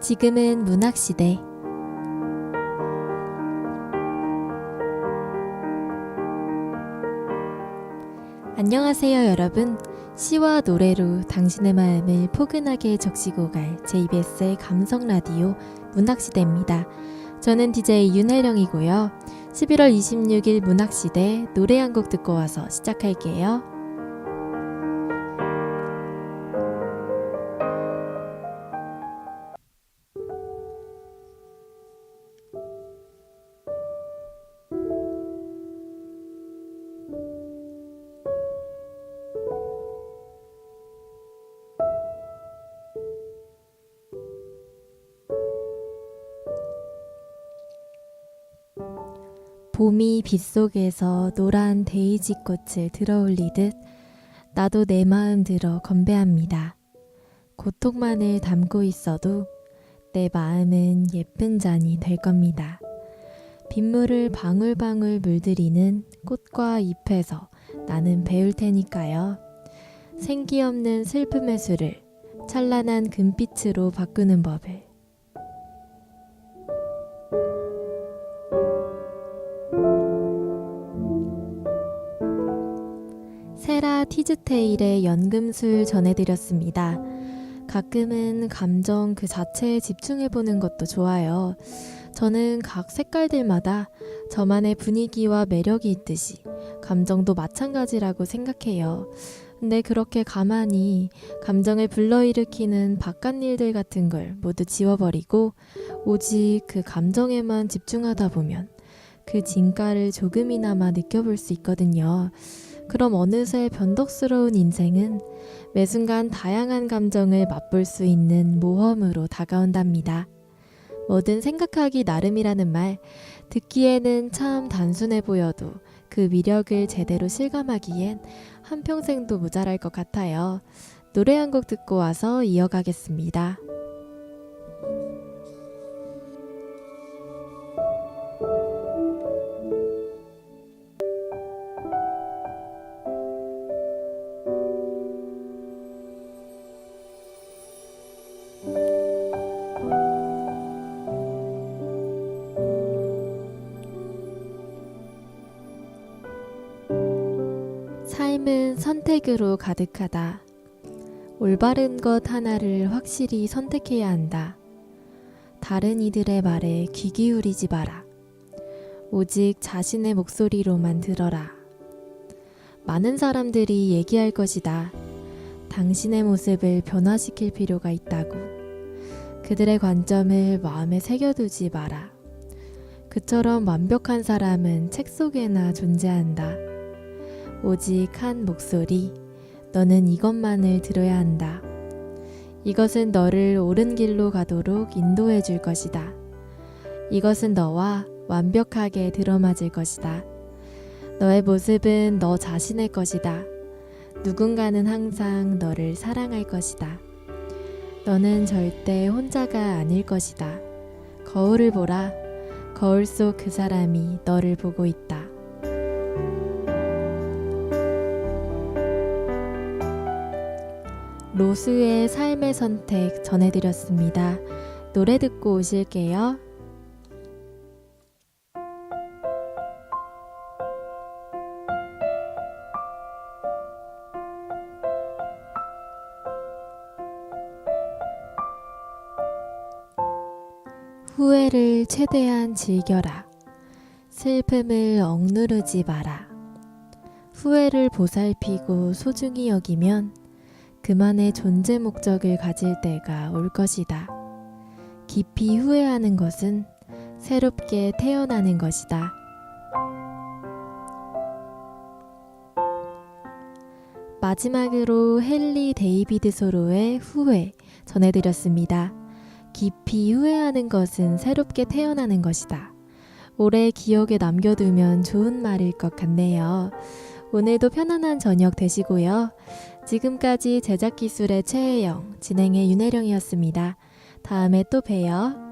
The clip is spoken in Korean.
지금은 문학시대. 안녕하세요, 여러분. 시와 노래로 당신의 마음을 포근하게 적시고 갈 JBS의 감성 라디오 문학시대입니다. 저는 DJ 윤혜령이고요. 11월 26일 문학시대 노래 한 곡 듣고 와서 시작할게요. 봄이 빗속에서 노란 데이지 꽃을 들어올리듯 나도 내 마음 들어 건배합니다. 고통만을 담고 있어도 내 마음은 예쁜 잔이 될 겁니다. 빗물을 방울방울 물들이는 꽃과 잎에서 나는 배울 테니까요. 생기 없는 슬픔의 수를 찬란한 금빛으로 바꾸는 법을 세라 티즈테일의 연금술 전해드렸습니다. 가끔은 감정 그 자체에 집중해보는 것도 좋아요. 저는 각 색깔들마다 저만의 분위기와 매력이 있듯이 감정도 마찬가지라고 생각해요. 근데 그렇게 가만히 감정을 불러일으키는 바깥 일들 같은 걸 모두 지워버리고 오직 그 감정에만 집중하다 보면 그 진가를 조금이나마 느껴볼 수 있거든요. 그럼 어느새 변덕스러운 인생은 매 순간 다양한 감정을 맛볼 수 있는 모험으로 다가온답니다. 뭐든 생각하기 나름이라는 말, 듣기에는 참 단순해 보여도 그 위력을 제대로 실감하기엔 한평생도 모자랄 것 같아요. 노래 한 곡 듣고 와서 이어가겠습니다. 삶은 선택으로 가득하다. 올바른 것 하나를 확실히 선택해야 한다. 다른 이들의 말에 귀 기울이지 마라. 오직 자신의 목소리로만 들어라. 많은 사람들이 얘기할 것이다. 당신의 모습을 변화시킬 필요가 있다고. 그들의 관점을 마음에 새겨두지 마라. 그처럼 완벽한 사람은 책 속에나 존재한다. 오직 한 목소리, 너는 이것만을 들어야 한다. 이것은 너를 옳은 길로 가도록 인도해 줄 것이다. 이것은 너와 완벽하게 들어맞을 것이다. 너의 모습은 너 자신의 것이다. 누군가는 항상 너를 사랑할 것이다. 너는 절대 혼자가 아닐 것이다. 거울을 보라. 거울 속 그 사람이 너를 보고 있다. 로스의 삶의 선택 전해드렸습니다. 노래 듣고 오실게요. 후회를 최대한 즐겨라. 슬픔을 억누르지 마라. 후회를 보살피고 소중히 여기면 그만의 존재 목적을 가질 때가 올 것이다. 깊이 후회하는 것은 새롭게 태어나는 것이다. 마지막으로 헨리 데이비드 소로의 후회 전해드렸습니다. 깊이 후회하는 것은 새롭게 태어나는 것이다. 오래 기억에 남겨두면 좋은 말일 것 같네요. 오늘도 편안한 저녁 되시고요. 지금까지 제작 기술의 최혜영, 진행의 윤혜령이었습니다. 다음에 또 봬요.